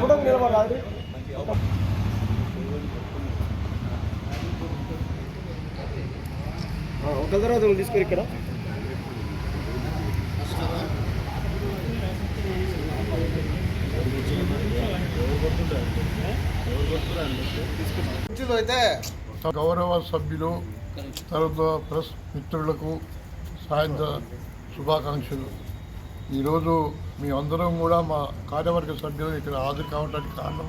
Photo ఒక తర్వాత ఒకరు ఇక్కడ అయితే గౌరవ సభ్యులు తర్వాత ప్రెస్ మిత్రులకు సాయంత్ర శుభాకాంక్షలు. ఈరోజు మీ అందరం కూడా మా కార్యవర్గ సభ్యులు ఇక్కడ హాజరు కావడానికి కారణం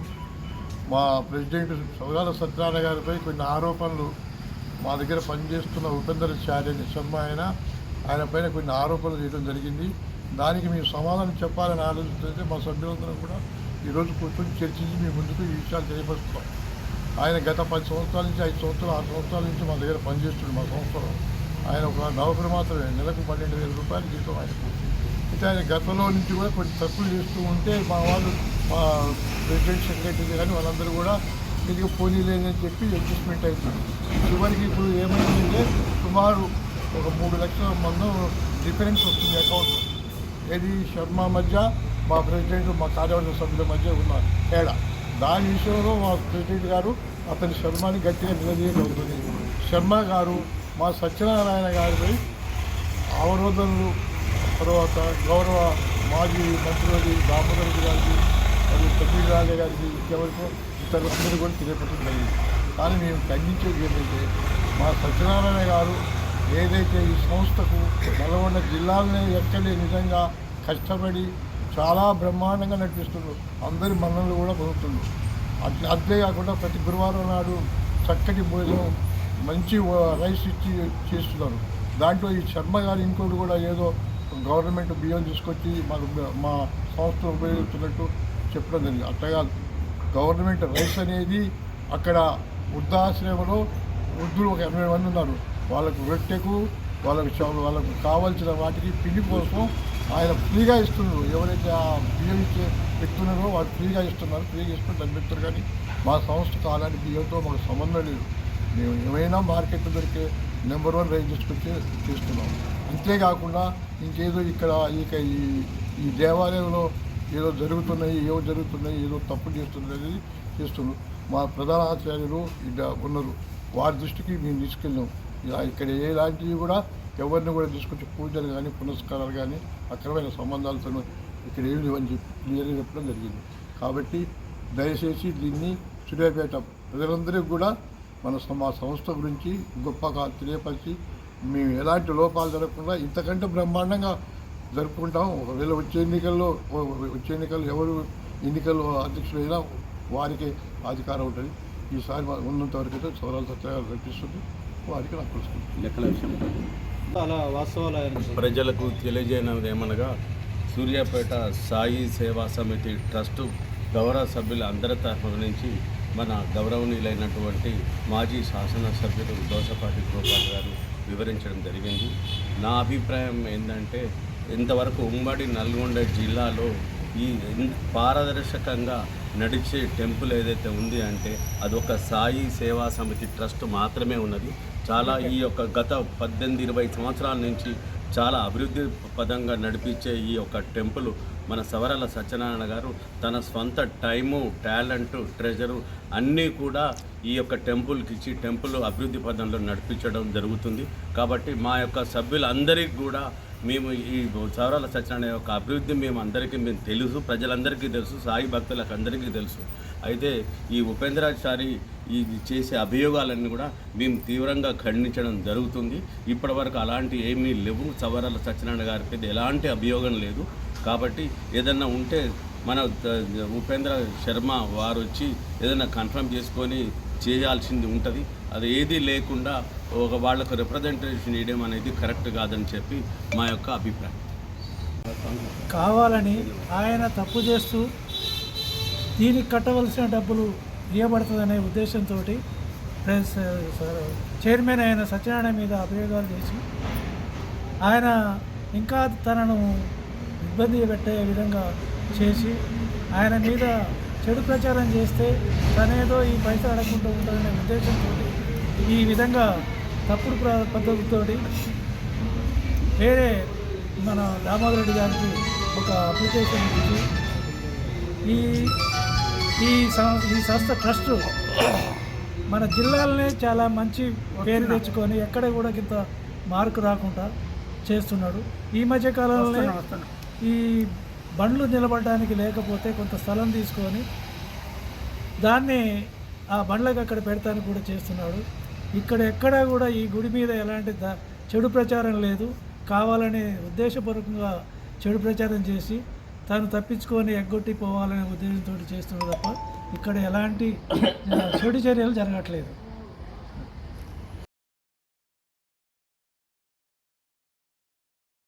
మా ప్రెసిడెంట్ సౌరాల సత్యనారాయణ గారిపై కొన్ని ఆరోపణలు మా దగ్గర పనిచేస్తున్న ఉపేందర్ చార్య శర్మ ఆయన ఆయన పైన కొన్ని ఆరోపణలు చేయడం జరిగింది. దానికి మేము సమాధానం చెప్పాలని ఆలోచిస్తుంటే మా సభ్యులందరం కూడా ఈరోజు కూర్చొని చర్చించి మీ ముందుకు ఈ విషయాలు తెలియపరుస్తున్నాం. ఆయన గత పది సంవత్సరాల నుంచి ఐదు సంవత్సరాలు ఆరు సంవత్సరాల నుంచి మా దగ్గర పనిచేస్తుంది మా సంవత్సరం ఆయన ఒక నౌకరు మాత్రమే నెలకు పన్నెండు వేల రూపాయలు జీతం ఆయనకు. అయితే ఆయన గతంలో నుంచి కూడా కొన్ని తప్పులు చేస్తూ ఉంటే మా వాళ్ళు మా ప్రెసిడెంట్ సెక్రటరీ కానీ వాళ్ళందరూ కూడా ఇది పోనీ లేదని చెప్పి అడ్జస్ట్మెంట్ అవుతుంది చివరికి ఇప్పుడు ఏమైందంటే సుమారు ఒక మూడు లక్షల మంది డిఫరెన్స్ వస్తుంది అకౌంట్ ఏది శర్మ మధ్య మా ప్రెసిడెంట్ మా కార్యవర్గ సభ్యుల మధ్య ఉన్న తేడా. దాని విషయంలో మా ప్రెసిడెంట్ గారు అతని శర్మని గట్టిగా నిలదీయగలుగుతుంది శర్మ గారు మా సత్యనారాయణ గారిపై అవరోధనలు తర్వాత గౌరవ మాజీ మంత్రి దామోదర్ గారికి మరియు కపిల్ రాజే గారికి ఇంకెవరికో ఇతరులందరూ కూడా తెలియపట్టడం జరిగింది. కానీ మేము ఖండించేది ఏంటంటే మా సత్యనారాయణ గారు ఏదైతే ఈ సంస్థకు నల్గొండ జిల్లాలనే ఎక్కడే నిజంగా కష్టపడి చాలా బ్రహ్మాండంగా నడిపిస్తున్నారు. అందరి మన్నలు కూడా పొందుతున్నారు. అట్లా అంతేకాకుండా ప్రతి గురువారం నాడు చక్కటి భోజనం మంచి రైస్ ఇచ్చి చేస్తున్నారు. దాంట్లో ఈ శర్మ గారు ఇంకోటి కూడా ఏదో గవర్నమెంట్ బియ్యం తీసుకొచ్చి మాకు మా సంస్థ ఉపయోగిస్తున్నట్టు చెప్పడం జరిగింది. అట్లా గవర్నమెంట్ రైస్ అనేది అక్కడ వృద్ధాశ్రమంలో వృద్ధులు ఒక ఎనభై మంది ఉన్నారు. వాళ్ళకు రొట్టెకు వాళ్ళకు వాళ్ళకు కావాల్సిన వాటికి పిండి కోసం ఆయన ఫ్రీగా ఇస్తున్నారు. ఎవరైతే ఆ బియ్యం ఇచ్చే పెడుతున్నారో వాళ్ళు ఫ్రీగా ఇస్తున్నారు. ఫ్రీగా ఇస్తున్న తగ్గిస్తారు కానీ మా సంస్థకు అలాంటి బియ్యంతో మాకు సంబంధం లేదు. మేము ఏమైనా మార్కెట్లో దొరికే నెంబర్ వన్ రైస్ తీసుకొచ్చి ఇట్లే కాకుండా ఇంకేదో ఇక్కడ ఇక ఈ ఈ దేవాలయంలో ఏదో జరుగుతున్నాయి ఏవో జరుగుతున్నాయి ఏదో తప్పు చేస్తున్నది అనేది చేస్తున్నారు. మా ప్రధాన ఆచార్యులు ఉన్నారు. వారి దృష్టికి మేము తీసుకెళ్ళాం. ఇలా ఇక్కడ ఎలాంటివి కూడా ఎవరిని కూడా తీసుకొచ్చి పూజలు కానీ పునస్కారాలు కానీ అక్రమైన సంబంధాలతో ఇక్కడ ఏమి లేవని చెప్పి క్లియర్గా చెప్పడం జరిగింది. కాబట్టి దయచేసి దీన్ని సూర్యాపేట ప్రజలందరికీ కూడా మన మా సంస్థ గురించి గొప్పగా తెలియపరిచి మేము ఎలాంటి లోపాలు జరగకుండా ఇంతకంటే బ్రహ్మాండంగా జరుపుకుంటాం. ఒకవేళ వచ్చే ఎన్నికల్లో వచ్చే ఎన్నికల్లో ఎవరు ఎన్నికల్లో అధ్యక్షులైనా వారికి అధికారం ఉంటుంది. ఈసారి ఉన్నంత వరకు అయితే సౌరాలు సత్యాలు కల్పిస్తుంది వారికి నాకు తెలుసుకుంటుంది లెక్కల విషయం. అలా వాస్తవాలు ఆయన ప్రజలకు తెలియజేయనది ఏమనగా సూర్యాపేట సాయి సేవా సమితి ట్రస్టు గౌరవ సభ్యుల అందరి తరఫు నుంచి మన గౌరవనీయులైనటువంటి మాజీ శాసనసభ్యులు దోసపాటి గోపాల్ గారు వివరించడం జరిగింది. నా అభిప్రాయం ఏంటంటే ఇంతవరకు ఉమ్మడి నల్గొండ జిల్లాలో ఈ పారదర్శకంగా నడిచే టెంపుల్ ఏదైతే ఉంది అంటే అది ఒక సాయి సేవా సమితి ట్రస్ట్ మాత్రమే ఉన్నది. చాలా ఈ యొక్క గత పద్దెనిమిది ఇరవై సంవత్సరాల నుంచి చాలా అభివృద్ధి పదంగా నడిపించే ఈ యొక్క టెంపుల్ మన సవరాల సత్యనారాయణ గారు తన స్వంత టైము టాలెంట్ ట్రెజరు అన్నీ కూడా ఈ యొక్క టెంపుల్కి ఇచ్చి టెంపుల్ అభివృద్ధి పదంలో నడిపించడం జరుగుతుంది. కాబట్టి మా యొక్క సభ్యులందరికీ కూడా మేము ఈ సవరాల సత్యనారాయణ యొక్క అభివృద్ధి మేము అందరికీ మేము తెలుసు ప్రజలందరికీ తెలుసు సాయి భక్తులకు అందరికీ తెలుసు. అయితే ఈ ఉపేంద్రాచారి ఈ చేసే అభియోగాలన్నీ కూడా మేము తీవ్రంగా ఖండించడం జరుగుతుంది. ఇప్పటివరకు అలాంటి ఏమీ లేవు. సవరాల సత్యనారాయణ గారి మీద ఎలాంటి అభియోగం లేదు. కాబట్టి ఏదన్నా ఉంటే మన ఉపేంద్ర శర్మ వారు వచ్చి ఏదైనా కన్ఫర్మ్ చేసుకొని చేయాల్సింది ఉంటుంది. అది ఏదీ లేకుండా ఒక వాళ్ళకు రిప్రజెంటేషన్ ఇవ్వడం అనేది కరెక్ట్ కాదని చెప్పి మా యొక్క అభిప్రాయం. కావాలని ఆయన తప్పు చేస్తూ దీనికి కట్టవలసిన డబ్బులు ఇవ్వబడుతుందనే ఉద్దేశంతో చైర్మన్ అయిన సత్యనారాయణ మీద అభియోగాలు చేసి ఆయన ఇంకా తనను ఇబ్బంది పెట్టే విధంగా చేసి ఆయన మీద చెడు ప్రచారం చేస్తే తనేదో ఈ పైసలు అడగకుండా ఉంటుందనే ఉద్దేశంతో ఈ విధంగా తప్పుడు ప్ర పద్ధతితోటి వేరే మన దామోదర్ రెడ్డి గారికి ఒక అప్లికేషన్ ఇచ్చి ఈ ఈ ఈ సంస్థ ట్రస్ట్ మన జిల్లాలనే చాలా మంచి పేరు తెచ్చుకొని ఎక్కడ కూడా ఇంత మార్కు రాకుండా చేస్తున్నాడు. ఈ మధ్య కాలంలో ఈ బండ్లు నిలబడడానికి లేకపోతే కొంత స్థలం తీసుకొని దాన్ని ఆ బండ్లకు అక్కడ పెడతానికి కూడా చేస్తున్నాడు. ఇక్కడ ఎక్కడా కూడా ఈ గుడి మీద ఎలాంటి ద- చెడు ప్రచారం లేదు. కావాలనే ఉద్దేశపూర్వకంగా చెడు ప్రచారం చేసి తాను తప్పించుకొని ఎగ్గొట్టి పోవాలనే ఉద్దేశంతో చేస్తున్నాడు తప్ప ఇక్కడ ఎలాంటి చెడు చర్యలు జరగట్లేదు.